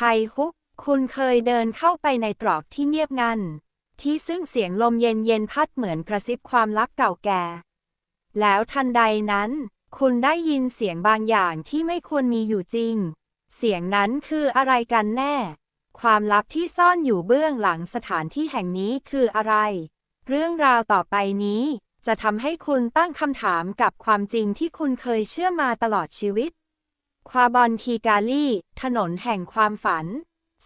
ไทฮุก คุณเคยเดินเข้าไปในตรอกที่เงียบงัน ที่ซึ่งเสียงลมเย็นเย็นพัดเหมือนกระซิบความลับเก่าแก่ แล้วทันใดนั้น คุณได้ยินเสียงบางอย่างที่ไม่ควรมีอยู่จริง เสียงนั้นคืออะไรกันแน่ ความลับที่ซ่อนอยู่เบื้องหลังสถานที่แห่งนี้คืออะไร เรื่องราวต่อไปนี้จะทำให้คุณตั้งคำถามกับความจริงที่คุณเคยเชื่อมาตลอดชีวิต ควาบอนทีกาลีถนนแห่งความฝัน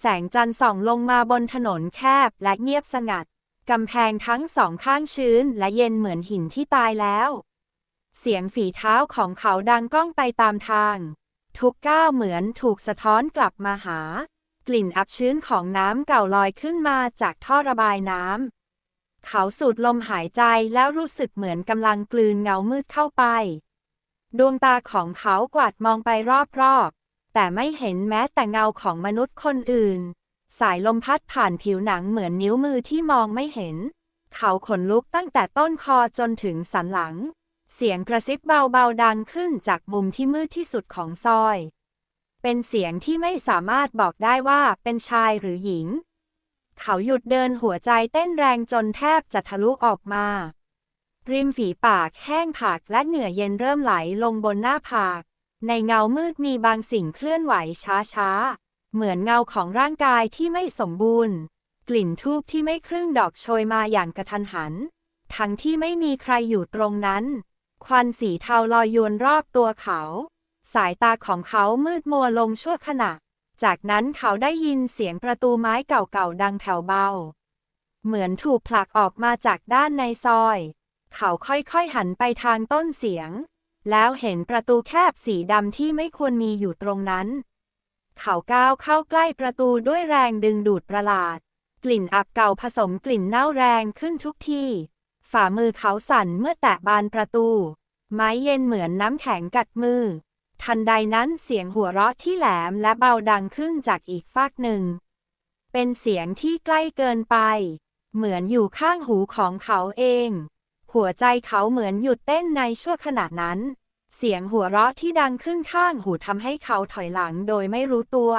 แสงจันทร์ส่องลงมาบนถนนแคบและเงียบสงัด กำแพงทั้งสองข้างชื้นและเย็นเหมือนหินที่ตายแล้ว เสียงฝีเท้าของเขาดังก้องไปตามทาง ทุกก้าวเหมือนถูกสะท้อนกลับมาหา กลิ่นอับชื้นของน้ำเก่าลอยขึ้นมาจากท่อระบายน้ำ เขาสูดลมหายใจแล้วรู้สึกเหมือนกำลังกลืนเงามืดเข้าไป ดวงตาของเขากวาดมองไปรอบๆ แต่ไม่เห็นแม้แต่เงาของมนุษย์คนอื่น สายลมพัดผ่านผิวหนังเหมือนนิ้วมือที่มองไม่เห็น เขาขนลุกตั้งแต่ต้นคอจนถึงสันหลัง เสียงกระซิบเบาๆดังขึ้นจากมุมที่มืดที่สุดของซอย เป็นเสียงที่ไม่สามารถบอกได้ว่าเป็นชายหรือหญิง เขาหยุดเดินหัวใจเต้นแรงจนแทบจะทะลุออกมา ริมฝีปากแห้งผากและเหงื่อเย็นเริ่มไหลลงบนหน้าผาก ในเงามืดมีบางสิ่งเคลื่อนไหวช้าๆ เหมือนเงาของร่างกายที่ไม่สมบูรณ์ กลิ่นทูบที่ไม่ครึ่งดอกโชยมาอย่างกระทันหัน ทั้งที่ไม่มีใครอยู่ตรงนั้น ควันสีเทาลอยยวนรอบตัวเขา สายตาของเขามืดมัวลงชั่วขณะ จากนั้นเขาได้ยินเสียงประตูไม้เก่าๆดังแผ่วเบา เหมือนถูกผลักออกมาจากด้านในซอย เขาค่อยๆหันไปทางต้นเสียง แล้วเห็นประตูแคบสีดำที่ไม่ควรมีอยู่ตรงนั้น เขาก้าวเข้าใกล้ประตูด้วยแรงดึงดูดประหลาด กลิ่นอับเก่าผสมกลิ่นเน่าแรงขึ้นทุกที่ฝ่ามือเขาสั่นเมื่อแตะบานประตู ไม้เย็นเหมือนน้ำแข็งกัดมือ ทันใดนั้นเสียงหัวเราะที่แหลมและเบาดังขึ้นจากอีกฟากหนึ่ง เป็นเสียงที่ใกล้เกินไป เหมือนอยู่ข้างหูของเขาเอง หัวใจเขาเหมือนหยุดเต้นในชั่วขณะนั้น เสียงหัวเราะที่ดังขึ้นข้างหูทำให้เขาถอยหลังโดยไม่รู้ตัว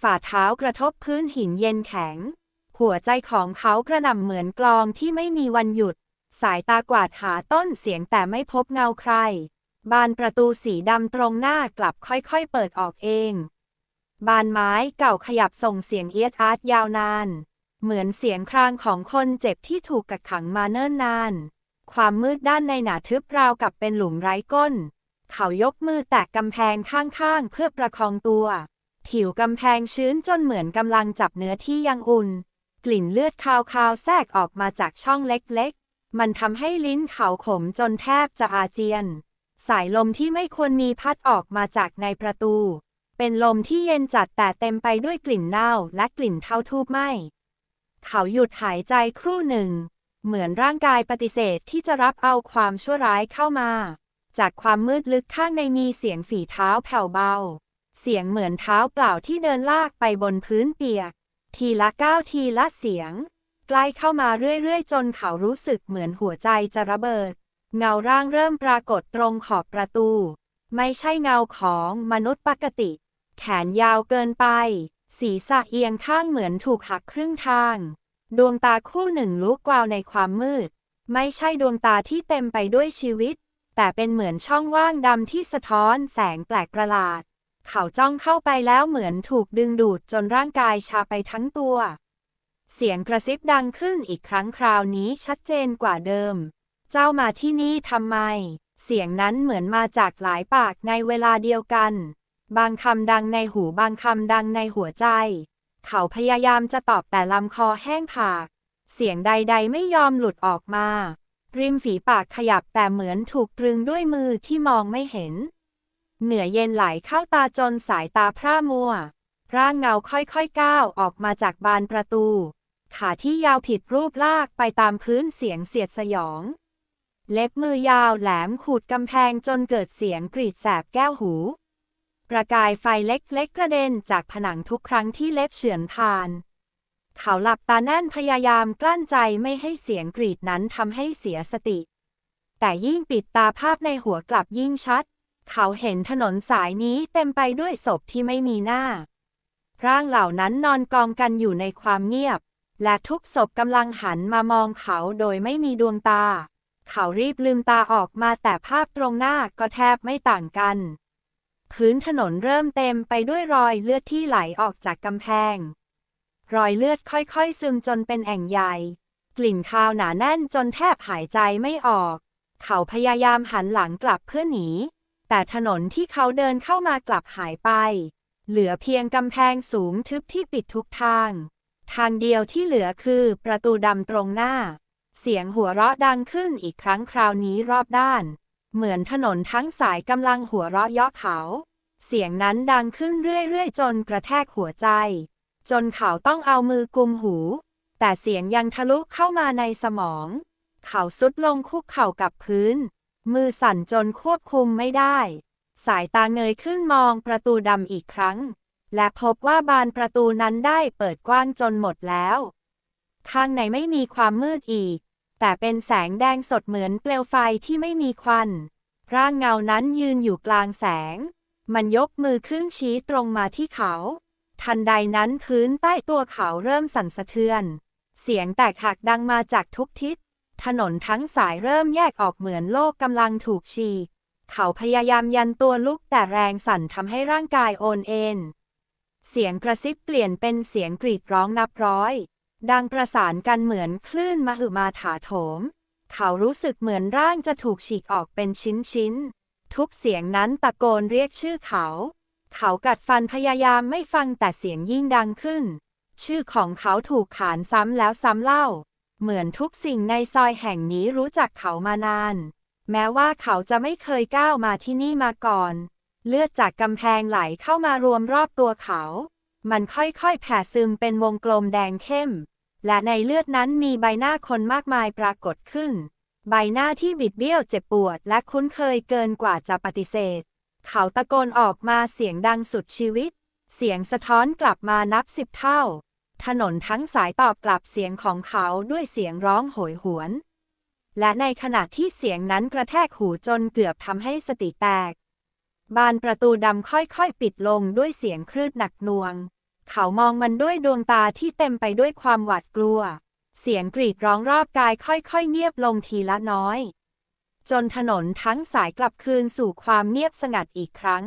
ฝ่าเท้ากระทบพื้นหินเย็นแข็ง หัวใจของเขากระหน่ำเหมือนกลองที่ไม่มีวันหยุด สายตากวาดหาต้นเสียงแต่ไม่พบเงาใคร บานประตูสีดำตรงหน้ากลับค่อยๆเปิดออกเอง บานไม้เก่าขยับส่งเสียงเอียดอาร์ตยาวนาน เหมือนเสียงครางของคนเจ็บที่ถูกกักขังมาเนิ่นนาน ความมืดด้านในหนาทึบราวกับเป็นหลุมไร้ก้น เขายกมือแตะกำแพงข้างๆ เพื่อประคองตัว ผิวกำแพงชื้นจนเหมือนกำลังจับเนื้อที่ยังอุ่น กลิ่นเลือดคาวๆ แทรกออกมาจากช่องเล็กๆ มันทำให้ลิ้นเขาขมจนแทบจะอาเจียน สายลมที่ไม่ควรมีพัดออกมาจากในประตู เป็นลมที่เย็นจัดแต่เต็มไปด้วยกลิ่นเน่าและกลิ่นเท่าทูบไหม้ เขาหยุดหายใจครู่หนึ่ง เหมือนร่างกายปฏิเสธที่จะรับเอาความชั่วร้ายเข้ามา จากความมืดลึกข้างในมีเสียงฝีเท้าแผ่วเบา เสียงเหมือนเท้าเปล่าที่เดินลากไปบนพื้นเปียก ทีละก้าวทีละเสียง ใกล้เข้ามาเรื่อยๆ จนเขารู้สึกเหมือนหัวใจจะระเบิด เงาร่างเริ่มปรากฏตรงขอบประตู ไม่ใช่เงาของมนุษย์ปกติ แขนยาวเกินไป ศีรษะเอียงข้างเหมือนถูกหักครึ่งทาง ดวงตาคู่หนึ่งลุกวาวในความมืด ไม่ใช่ดวงตาที่เต็มไปด้วยชีวิต แต่เป็นเหมือนช่องว่างดำที่สะท้อนแสงแปลกประหลาด เขาจ้องเข้าไปแล้วเหมือนถูกดึงดูดจนร่างกายชาไปทั้งตัว เสียงกระซิบดังขึ้นอีกครั้งคราวนี้ชัดเจนกว่าเดิม เจ้ามาที่นี่ทำไม เสียงนั้นเหมือนมาจากหลายปากในเวลาเดียวกัน บางคำดังในหูบางคำดังในหัวใจ เขาพยายามจะตอบแต่ลำคอแห้งผาก เสียงใดๆไม่ยอมหลุดออกมา ริมฝีปากขยับแต่เหมือนถูกตรึงด้วยมือที่มองไม่เห็น เหนือเย็นไหลเข้าตาจนสายตาพร่ามัว ร่างเงาค่อยๆก้าวออกมาจากบานประตู ขาที่ยาวผิดรูปลากไปตามพื้นเสียงเสียดสยอง เล็บมือยาวแหลมขูดกำแพงจนเกิดเสียงกรีดแสบแก้วหู ประกายไฟเล็กๆกระเด็นจากผนังทุกครั้งที่เล็บเฉือนผ่าน เขาหลับตาแน่นพยายามกลั้นใจไม่ให้เสียงกรีดนั้นทำให้เสียสติ แต่ยิ่งปิดตาภาพในหัวกลับยิ่งชัด เขาเห็นถนนสายนี้เต็มไปด้วยศพที่ไม่มีหน้า ร่างเหล่านั้นนอนกองกันอยู่ในความเงียบ และทุกศพกำลังหันมามองเขาโดยไม่มีดวงตา เขารีบลืมตาออกมาแต่ภาพตรงหน้าก็แทบไม่ต่างกัน พื้นถนนเริ่มเต็มไปด้วยรอยเลือดที่ไหลออกจากกำแพง รอยเลือดค่อยๆ ซึมจนเป็นแอ่งใหญ่ กลิ่นคาวหนาแน่นจนแทบหายใจไม่ออก เขาพยายามหันหลังกลับเพื่อหนี แต่ถนนที่เขาเดินเข้ามากลับหายไป เหลือเพียงกำแพงสูงทึบที่ปิดทุกทาง ทางเดียวที่เหลือคือประตูดำตรงหน้า เสียงหัวเราะดังขึ้นอีกครั้งคราวนี้รอบด้าน เหมือนถนนทั้งสายกำลังหัวเราะเยาะเขา เสียงนั้นดังขึ้นเรื่อยๆ จนกระแทกหัวใจ จนเขาต้องเอามือกุมหู แต่เสียงยังทะลุเข้ามาในสมอง เขาสุดลงคุกเข่ากับพื้น มือสั่นจนควบคุมไม่ได้ สายตาเงยขึ้นมองประตูดำอีกครั้ง และพบว่าบานประตูนั้นได้เปิดกว้างจนหมดแล้ว ข้างในไม่มีความมืดอีก แต่เป็นแสงแดงสดเหมือนเปลวไฟที่ไม่มีควัน ร่างเงานั้นยืนอยู่กลางแสง มันยกมือขึ้นชี้ตรงมาที่เขา ทันใดนั้นพื้นใต้ตัวเขาเริ่มสั่นสะเทือน เสียงแตกหักดังมาจากทุกทิศ ถนนทั้งสายเริ่มแยกออกเหมือนโลกกำลังถูกฉีก เขาพยายามยันตัวลุกแต่แรงสั่นทำให้ร่างกายโอนเอ็น เสียงกระซิบเปลี่ยนเป็นเสียงกรีดร้องนับร้อย ดังประสานกันเหมือนคลื่นมหึมาถาโถม เขารู้สึกเหมือนร่างจะถูกฉีกออกเป็นชิ้นๆ ทุกเสียงนั้นตะโกนเรียกชื่อเขา เขากัดฟันพยายามไม่ฟังแต่เสียงยิ่งดังขึ้น ชื่อของเขาถูกขานซ้ำแล้วซ้ำเล่า เหมือนทุกสิ่งในซอยแห่งนี้รู้จักเขามานาน แม้ว่าเขาจะไม่เคยก้าวมาที่นี่มาก่อน เลือดจากกำแพงไหลเข้ามารวมรอบตัวเขา มันค่อยๆ แผ่ซึมเป็นวงกลมแดงเข้ม และในเลือดนั้นมีใบหน้าคนมากมายปรากฏขึ้น ใบหน้าที่บิดเบี้ยวเจ็บปวดและคุ้นเคยเกินกว่าจะปฏิเสธ เขาตะโกนออกมาเสียงดังสุดชีวิต เสียงสะท้อนกลับมานับสิบเท่า ถนนทั้งสายตอบกลับเสียงของเขาด้วยเสียงร้องโหยหวน และในขณะที่เสียงนั้นกระแทกหูจนเกือบทำให้สติแตก บานประตูดำค่อยๆ ปิดลงด้วยเสียงคลื่นหนักหน่วง เขามองมันด้วยดวงตาที่เต็มไปด้วยความหวาดกลัว เสียงกรีดร้องรอบกายค่อยๆ เงียบลงทีละน้อย จนถนนทั้งสายกลับคืนสู่ความเงียบสงัดอีกครั้ง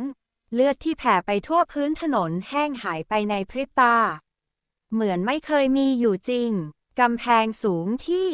เลือดที่แผ่ไปทั่วพื้นถนนแห้งหายไปในพริบตา เหมือนไม่เคยมีอยู่จริง กำแพงสูงที่